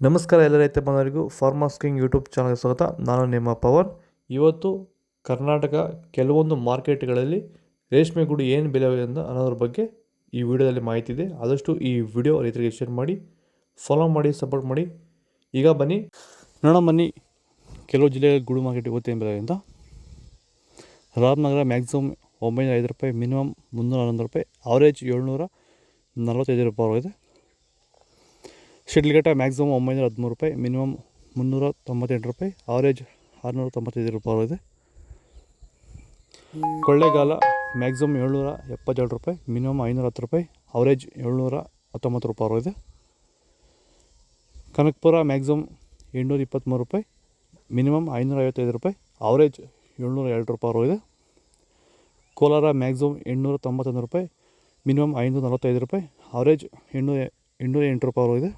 ನಮಸ್ಕಾರ ಎಲ್ಲ ರೈತ ಬಂದವರಿಗೂ ಫಾರ್ಮರ್ಸ್ ಕಿಂಗ್ ಯೂಟ್ಯೂಬ್ ಚಾನಲ್ಗೆ ಸ್ವಾಗತ. ನಾನು ನಿಮ್ಮ ಪವನ್. ಇವತ್ತು ಕರ್ನಾಟಕ ಕೆಲವೊಂದು ಮಾರ್ಕೆಟ್ಗಳಲ್ಲಿ ರೇಷ್ಮೆ ಗುಡಿ ಏನು ಬೆಲೆ ಅಂತ ಅನ್ನೋದ್ರ ಬಗ್ಗೆ ಈ ವಿಡಿಯೋದಲ್ಲಿ ಮಾಹಿತಿ ಇದೆ. ಆದಷ್ಟು ಈ ವಿಡಿಯೋ ರೈತರಿಗೆ ಶೇರ್ ಮಾಡಿ ಫಾಲೋ ಮಾಡಿ ಸಪೋರ್ಟ್ ಮಾಡಿ. ಈಗ ಬನ್ನಿ. ನೋಡೋಣ ಬನ್ನಿ. ಕೆಲವು ಜಿಲ್ಲೆಗಳ ಗುಡು ಮಾರ್ಕೆಟ್ ಇವತ್ತೇನು ಬೆಲೆ ಅಂತ. ರಾಮನಗರ ಮ್ಯಾಕ್ಸಿಮಮ್ ಒಂಬೈನೂರ ಐದು ರೂಪಾಯಿ ಮಿನಿಮಮ್ ಮುನ್ನೂರ ಹನ್ನೊಂದು ರೂಪಾಯಿ ಅವರೇಜ್ ಏಳ್ನೂರ ನಲವತ್ತೈದು ರೂಪಾಯಿ ಇದೆ ಶಿಡ್ಲಘಟ್ಟ ಮ್ಯಾಕ್ಸಿಮಮ್ ಒಂಬೈನೂರ ಹದಿಮೂರು ರೂಪಾಯಿ ಮಿನಿಮಮ್ ಮುನ್ನೂರ ತೊಂಬತ್ತೆಂಟು ರೂಪಾಯಿ ಆವ್ರೇಜ್ ಆರುನೂರ ತೊಂಬತ್ತೈದು ರೂಪಾಯಿ ಇದೆ. ಕೊಳ್ಳೇಗಾಲ ಮ್ಯಾಕ್ಸಿಮಮ್ ಏಳ್ನೂರ ಎಪ್ಪತ್ತೆರಡು ರೂಪಾಯಿ ಮಿನಿಮಮ್ ಐನೂರ ಹತ್ತು ರೂಪಾಯಿ ಅವರೇಜ್ ಏಳ್ನೂರ ಹತ್ತೊಂಬತ್ತು ರೂಪಾಯಿ ಇದೆ. ಕನಕಪುರ ಮ್ಯಾಕ್ಸಿಮಮ್ ಎಂಟುನೂರ ಇಪ್ಪತ್ತ್ಮೂರು ರೂಪಾಯಿ ಮಿನಿಮಮ್ ಐನೂರ ಐವತ್ತೈದು ರೂಪಾಯಿ ಅವರೇಜ್ ಏಳ್ನೂರ ಎರಡು ರೂಪಾಯಿ ಇದೆ. ಕೋಲಾರ ಮ್ಯಾಕ್ಸಿಮಮ್ ಎಂಟುನೂರ ತೊಂಬತ್ತೊಂದು ರೂಪಾಯಿ ಮಿನಿಮಮ್ ಐನೂರ ನಲವತ್ತೈದು ರೂಪಾಯಿ ಅವರೇಜ್ ಎಂಟುನೂರ ಎಂಟುನೂರ ಎಂಟು ರೂಪಾಯಿ ಇದೆ.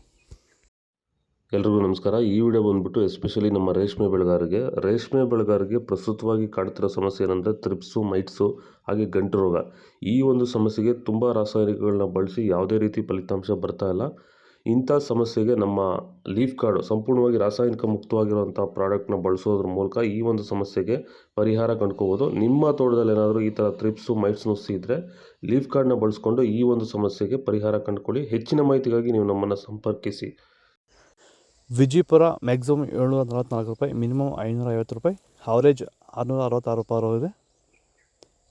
ಎಲ್ರಿಗೂ ನಮಸ್ಕಾರ. ಈ ವಿಡಿಯೋ ಬಂದ್ಬಿಟ್ಟು ಎಸ್ಪೆಷಲಿ ನಮ್ಮ ರೇಷ್ಮೆ ಬೆಳೆಗಾರರಿಗೆ. ರೇಷ್ಮೆ ಬೆಳೆಗಾರರಿಗೆ ಪ್ರಸ್ತುತವಾಗಿ ಕಾಡ್ತಿರೋ ಸಮಸ್ಯೆ ಏನಂದರೆ ತ್ರಿಪ್ಸು, ಮೈಟ್ಸು, ಹಾಗೆ ಗಂಟು ರೋಗ. ಈ ಒಂದು ಸಮಸ್ಯೆಗೆ ತುಂಬ ರಾಸಾಯನಿಕಗಳನ್ನ ಬಳಸಿ ಯಾವುದೇ ರೀತಿ ಫಲಿತಾಂಶ ಬರ್ತಾ ಇಲ್ಲ. ಇಂಥ ಸಮಸ್ಯೆಗೆ ನಮ್ಮ ಲೀಫ್ ಕಾರ್ಡು ಸಂಪೂರ್ಣವಾಗಿ ರಾಸಾಯನಿಕ ಮುಕ್ತವಾಗಿರುವಂಥ ಪ್ರಾಡಕ್ಟ್ನ ಬಳಸೋದ್ರ ಮೂಲಕ ಈ ಒಂದು ಸಮಸ್ಯೆಗೆ ಪರಿಹಾರ ಕಂಡ್ಕೋಬೋದು. ನಿಮ್ಮ ತೋಟದಲ್ಲಿ ಏನಾದರೂ ಈ ಥರ ತ್ರಿಪ್ಸು, ಮೈಟ್ಸ್ ನುಸಿ ಇದ್ದರೆ ಲೀಫ್ ಕಾರ್ಡ್ನ ಬಳಸ್ಕೊಂಡು ಈ ಒಂದು ಸಮಸ್ಯೆಗೆ ಪರಿಹಾರ ಕಂಡುಕೊಳ್ಳಿ. ಹೆಚ್ಚಿನ ಮಾಹಿತಿಗಾಗಿ ನೀವು ನಮ್ಮನ್ನು ಸಂಪರ್ಕಿಸಿ. ವಿಜಯಪುರ ಮ್ಯಾಕ್ಸಿಮಮ್ ಏಳ್ನೂರ ನಲವತ್ತ್ನಾಲ್ಕು ರೂಪಾಯಿ ಮಿನಿಮಮ್ ಐನೂರ ಐವತ್ತು ರೂಪಾಯಿ ಅವರೇಜ್ ಆರುನೂರ ಅರವತ್ತಾರು ರೂಪಾಯಿ ಇದೆ.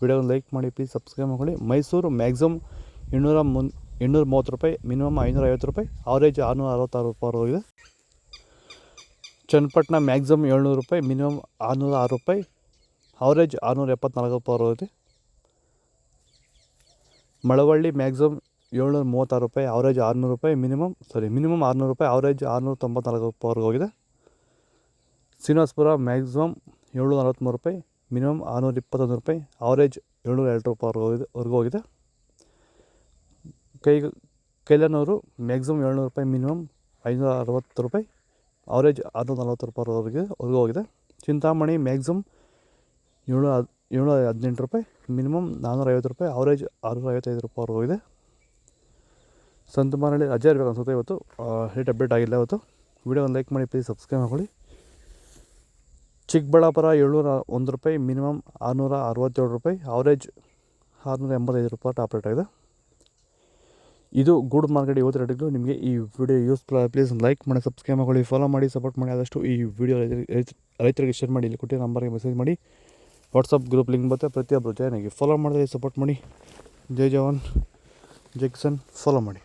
ವಿಡಿಯೋನ ಲೈಕ್ ಮಾಡಿ ಪ್ಲೀಸ್ ಸಬ್ಸ್ಕ್ರೈಬ್ ಮಾಡ್ಕೊಳ್ಳಿ. ಮೈಸೂರು ಮ್ಯಾಕ್ಸಿಮಮ್ ಇನ್ನೂರ ಮುನ್ ಇನ್ನೂರ ಮೂವತ್ತು ರೂಪಾಯಿ ಮಿನಿಮಮ್ ಐನೂರ ಐವತ್ತು ರೂಪಾಯಿ ಅವರೇಜ್ ಆರುನೂರ ಅರವತ್ತಾರು ರೂಪಾಯಿ ಇದೆ. ಚನ್ನಪಟ್ಟಣ ಮ್ಯಾಕ್ಸಿಮಮ್ ಏಳ್ನೂರು ರೂಪಾಯಿ ಮಿನಿಮಮ್ ಆರುನೂರ ಆರು ರೂಪಾಯಿ ಅವರೇಜ್ ಆರುನೂರ ಎಪ್ಪತ್ನಾಲ್ಕು ರೂಪಾಯಿ ಇದೆ. ಮಳವಳ್ಳಿ ಮ್ಯಾಕ್ಸಿಮಮ್ ಏಳ್ನೂರ ಮೂವತ್ತಾರು ರೂಪಾಯಿ ಅವರೇಜ್ ಆರುನೂರು ರೂಪಾಯಿ ಮಿನಿಮಮ್ ಸಾರಿ ಮಿನಿಮಮ್ ಆರುನೂರು ರೂಪಾಯಿ ಅವರೇಜ್ ಆರುನೂರ ತೊಂಬತ್ನಾಲ್ಕು ರೂಪಾಯಿವರೆಗೆ ಹೋಗಿದೆ. ಶ್ರೀನಿವಾಸಪುರ ಮ್ಯಾಕ್ಸಿಮಮ್ ಏಳ್ನೂರ ನಲವತ್ತ್ಮೂರು ರೂಪಾಯಿ ಮಿನಿಮಮ್ ಆರುನೂರ ಇಪ್ಪತ್ತೊಂದು ರೂಪಾಯಿ ಅವರೇಜ್ ಏಳ್ನೂರ ಎರಡು ರೂಪಾಯಿವರೆಗೆ ಹೋಗಿದೆ, ವರ್ಗೂ ಹೋಗಿದೆ. ಕೈ ಕೈಲನವರು ಮ್ಯಾಕ್ಸಿಮಮ್ ಏಳ್ನೂರು ರೂಪಾಯಿ ಮಿನಿಮಮ್ ಐನೂರ ಅರವತ್ತು ರೂಪಾಯಿ ಅವರೇಜ್ ಆರುನೂರ ನಲ್ವತ್ತು ರೂಪಾಯಿವರೆಗೆ ವರೆಗೂ ಹೋಗಿದೆ. ಚಿಂತಾಮಣಿ ಮ್ಯಾಕ್ಸಿಮಮ್ ಏಳ್ನೂರ ಏಳ್ನೂರ ಹದಿನೆಂಟು ರೂಪಾಯಿ ಮಿನಿಮಮ್ ನಾನ್ನೂರ ಐವತ್ತು ರೂಪಾಯಿ ಅವರೇಜ್ ಆರುನೂರ ಐವತ್ತೈದು ರೂಪಾಯಿವರೆಗೂ ಇದೆ ಸಂತಮಾನಹಳ್ಳಿ ರಜೆ ಇರಬೇಕು ಅನ್ಸುತ್ತೆ ಇವತ್ತು. ರೇಟ್ ಅಪ್ಡೇಟ್ ಆಗಿಲ್ಲ ಇವತ್ತು. ವಿಡಿಯೋ ಒಂದು ಲೈಕ್ ಮಾಡಿ ಪ್ಲೀಸ್ ಸಬ್ಸ್ಕ್ರೈಬ್ ಮಾಡ್ಕೊಳ್ಳಿ. ಚಿಕ್ಕಬಳ್ಳಾಪುರ ಏಳ್ನೂರ ಒಂದು ರೂಪಾಯಿ ಮಿನಿಮಮ್ ಆರುನೂರ ಅರವತ್ತೇಳು ರೂಪಾಯಿ ಆವ್ರೇಜ್ ಆರುನೂರ ಎಂಬತ್ತೈದು ರೂಪಾಯಿ ಟಾಪ್ ರೇಟ್ ಆಗಿದೆ. ಇದು ಗೂಡ್ ಮಾರ್ಕೆಟ್ ಇವತ್ತು ರೇಟ್ಗಳು ನಿಮಗೆ ಈ ವಿಡಿಯೋ ಯೂಸ್ಫುಲ್ ಪ್ಲೀಸ್ ಲೈಕ್ ಮಾಡಿ ಸಬ್ಸ್ಕ್ರೈಬ್ ಮಾಡ್ಕೊಳ್ಳಿ ಫಾಲೋ ಮಾಡಿ ಸಪೋರ್ಟ್ ಮಾಡಿ, ಆದಷ್ಟು ಈ ವಿಡಿಯೋ ರೈತರಿಗೆ ಶೇರ್ ಮಾಡಿ, ಇಲ್ಲಿ ಕೊಟ್ಟಿರೋ ನಂಬರ್ಗೆ ಮೆಸೇಜ್ ಮಾಡಿ. ವಾಟ್ಸಪ್ ಗ್ರೂಪ್ ಲಿಂಕ್ ಬರುತ್ತೆ ಪ್ರತಿಯೊಬ್ಬರು ಜಾಯ್ನ್ ಆಗಿ. ಫಾಲೋ ಮಾಡಿದ್ರೆ ಸಪೋರ್ಟ್ ಮಾಡಿ. ಜೈ ಜವಾನ್ ಜೆಕ್ಸನ್ ಕಿಸಾನ್ ಫಾಲೋ ಮಾಡಿ.